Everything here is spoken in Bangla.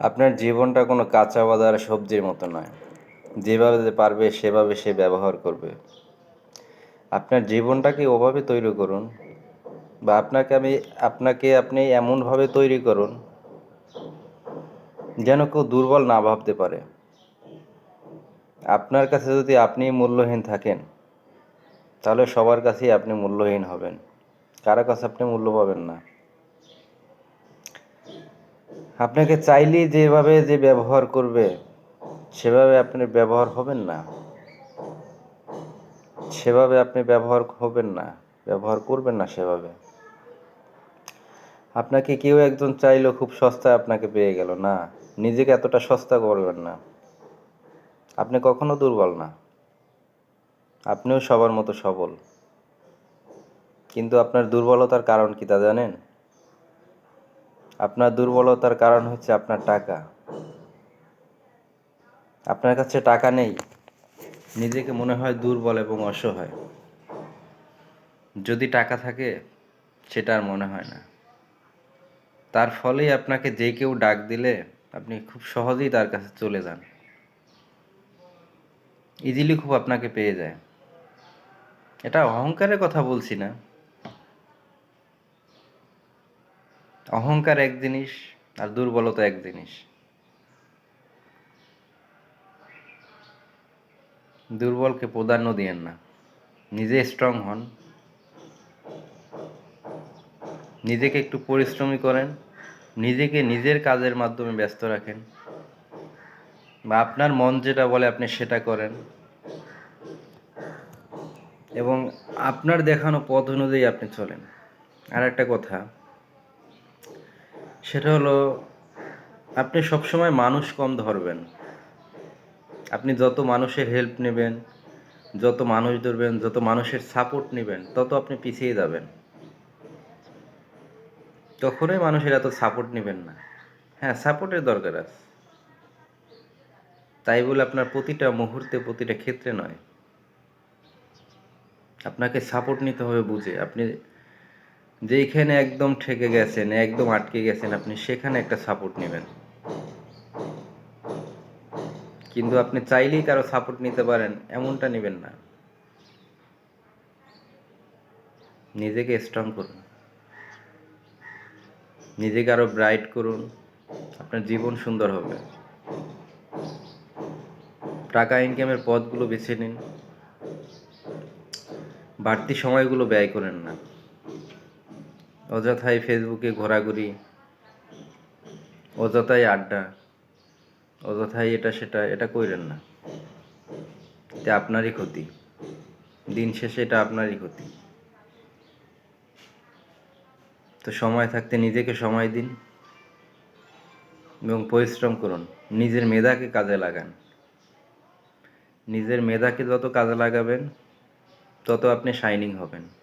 আপনার জীবনটা কোনো কাঁচা বাজার সবজির মতো নয়। যেভাবে পারবে, সেভাবে সে ব্যবহার করবে। আপনার জীবনটাকে ওভাবে তৈরি করুন বা আপনাকে আমি, আপনাকে আপনি এমনভাবে তৈরি করুন যেন কেউ দুর্বল না ভাবতে পারে। আপনার কাছে যদি আপনি মূল্যহীন থাকেন, তাহলে সবার কাছেই আপনি মূল্যহীন হবেন। কারও কাছে আপনি মূল্য পাবেন না। আপনাকে চাইলেই যেভাবে যে ব্যবহার করবে, সেভাবে আপনি ব্যবহার হবেন না। সেভাবে আপনি ব্যবহার হবেন না, ব্যবহার করবেন না সেভাবে। আপনাকে কেউ একজন চাইলো খুব সস্তায় আপনাকে পেয়ে গেল না। নিজেকে এতটা সস্তা করবেন না। আপনি কখনো দুর্বল না। আপনিও সবার মতো সবল। কিন্তু আপনার দুর্বলতার কারণ কি তা জানেন? আপনার দুর্বলতার কারণ হচ্ছে আপনার টাকা। আপনার কাছে টাকা নেই, নিজেকে মনে হয় দুর্বল এবং অসহায়। যদি টাকা থাকে, সেটা আর মনে হয় না। তার ফলেই আপনাকে যে কেউ ডাক দিলে, আপনি খুব সহজেই তার কাছে চলে যান। ইজিলি খুব আপনাকে পেয়ে যায়। এটা অহংকারের কথা বলছি না। অহংকার এক জিনিস আর দুর্বলতা এক জিনিস। দুর্বলকে প্রাধান্য দিয়েন না। নিজে স্ট্রং হন। নিজেকে একটু পরিশ্রমী করেন। নিজেকে নিজের কাজের মাধ্যমে ব্যস্ত রাখেন। বা আপনার মন যেটা বলে আপনি সেটা করেন। এবং আপনার দেখানো পথ অনুযায়ী আপনি চলেন। আর একটা কথা সেটা হলো, আপনি সবসময় মানুষ কম ধরবেন। আপনি যত মানুষের হেল্প নেবেন, যত মানুষ ধরবেন, যত মানুষের সাপোর্ট নেবেন, তত আপনি পিছিয়ে যাবেন। তখনই মানুষের এত সাপোর্ট নেবেন না। হ্যাঁ সাপোর্টের দরকার আছে। তাই বলে আপনার প্রতিটা মুহূর্তে, প্রতিটা ক্ষেত্রে নয়। আপনাকে সাপোর্ট নিতে হবে বুঝে। আপনি যেইখানে একদম ঠেকে গেছেন, একদম আটকে গেছেন, আপনি সেখানে একটা সাপোর্ট নেবেন। কিন্তু আপনি চাইলেই কারও সাপোর্ট নিতে পারেন, এমনটা নেবেন না। নিজেকে স্ট্রং করুন। নিজেকে আরও ব্রাইট করুন, আপনার জীবন সুন্দর হবে। টাকা ইনকামের পথগুলো বেছে নিন। বাড়তি সময়গুলো ব্যয় করেন না। অযথাই ফেসবুকে ঘোরাঘুরি, অযথাই আড্ডা, অযথাই এটা সেটা, এটা কইরেন না। এটা আপনারই ক্ষতি। দিন শেষে এটা আপনারই ক্ষতি। তো সময় থাকতে নিজেকে সময় দিন এবং পরিশ্রম করুন। নিজের মেধাকে কাজে লাগান। নিজের মেধাকে যত কাজে লাগাবেন, তত আপনি শাইনিং হবেন।